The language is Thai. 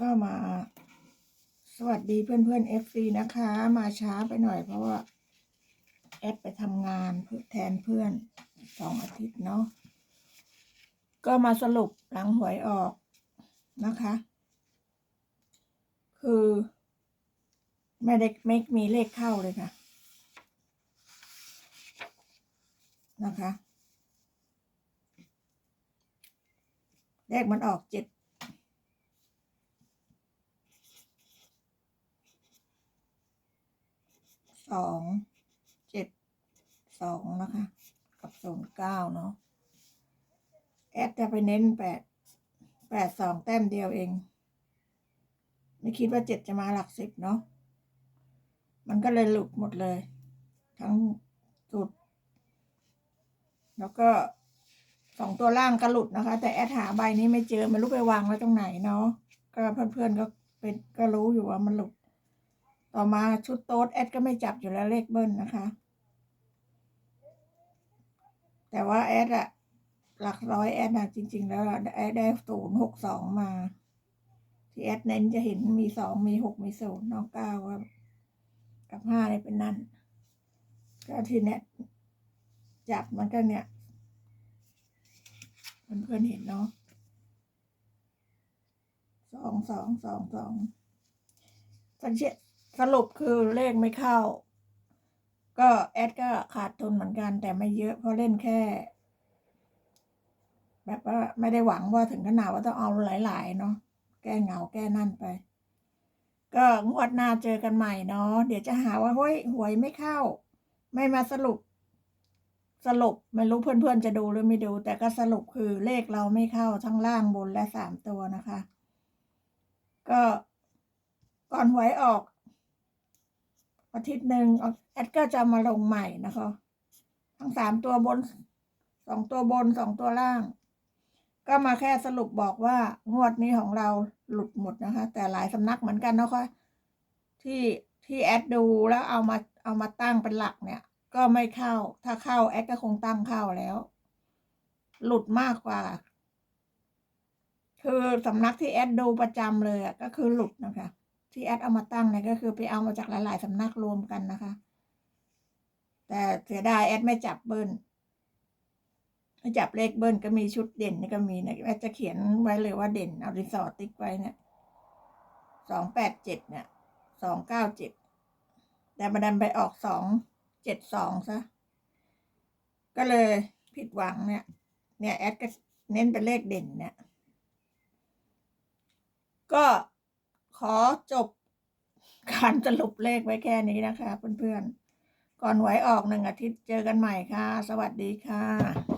ก็มา สวัสดีเพื่อนเพื่อนเอฟซีนะคะ มาช้าไปหน่อยเพราะว่าแอดไปทำงานเพื่อแทนเพื่อนสองอาทิตย์เนาะก็มาสรุปหลังหวยออกนะคะ คือ ไม่ได้ไม่มีเลขเข้าเลยค่ะนะคะ เลขมันออกเจ็ด สองเจ็ดสองนะคะ กับศูนย์เก้าเนาะแอดจะไปเน้นแปดแปดสองแต้มเดียวเอง ไม่คิดว่าเจ็ดจะมาหลักสิบเนาะมันก็เลยหลุดหมดเลย ทั้งสุด แล้วก็สองตัวล่างก็หลุดนะคะ แต่แอดหาใบนี้ไม่เจอไม่รู้ไปวางไว้ตรงไหนเนาะก็เพื่อนๆก็เป็นก็รู้อยู่ว่ามันหลุด ต่อมาชุดโต๊ดแอดก็ไม่จับอยู่แล้วเลขเบิ้ลนะคะ แต่ว่าแอดอะหลักร้อยแอดอะจริง ๆ แล้วแอดได้ศูนย์หกสองมา ที่แอดเน้นจะเห็นมีสองมีหกมีศูนย์น้องเก้ากับห้าเนี่ยเป็นนั่น ก็ทีเนี้ยจับมันก็เนี่ยเพื่อนๆเห็นเนาะสองสองสองสองสังเกต สรุปคือเลขไม่เข้า ก็แอดก็ขาดทุนเหมือนกันแต่ไม่เยอะเพราะเล่นแค่ แบบว่าไม่ได้หวังว่าถึงขนาดว่าต้องเอาหลาย ๆ เนาะแก้เหงาแก้นั่นไป ก็งวดหน้าเจอกันใหม่เนาะเดี๋ยวจะหาว่าเฮ้ยหวยไม่เข้า ไม่มาสรุป สรุปไม่รู้เพื่อนๆจะดูหรือไม่ดู แต่ก็สรุปคือเลขเราไม่เข้าทั้งล่างบนและสามตัวนะคะ ก็ก่อนหวยออก อาทิตย์หนึ่งแอดก็จะมาลงใหม่นะคะ ทั้งสามตัวบนสองตัวบนสองตัวล่าง ก็มาแค่สรุปบอกว่างวดนี้ของเราหลุดหมดนะคะ แต่หลายสำนักเหมือนกันนะคะที่ที่แอดดูแล้วเอามาเอามาตั้งเป็นหลักเนี่ย ก็ไม่เข้า ถ้าเข้าแอดก็คงตั้งเข้าแล้ว หลุดมากกว่า คือสำนักที่แอดดูประจำเลยก็คือหลุดนะคะ ที่แอดเอามาตั้งเนี่ยก็คือไปเอามาจากหลาย ๆสำนักรวมกันนะคะ แต่เสียดายแอดไม่จับเบิ้ลจับเลขเบิ้ลก็มีชุดเด่นนี่ก็มีนะแอดจะเขียนไว้เลยว่าเด่นเอาดินสอติ๊กไว้เนี่ยสองแปดเจ็ดเนี่ยสองเก้าเจ็ดแต่มาดันไปออกสองเจ็ดสองซะก็เลยผิดหวังเนี่ย เนี่ยแอดก็เน้นเป็นเลขเด่นเนี่ยก็ ขอจบการสรุปเลขไว้แค่นี้นะคะเพื่อนๆ ก่อนหวยออกหนึ่งอาทิตย์เจอกันใหม่ค่ะ สวัสดีค่ะ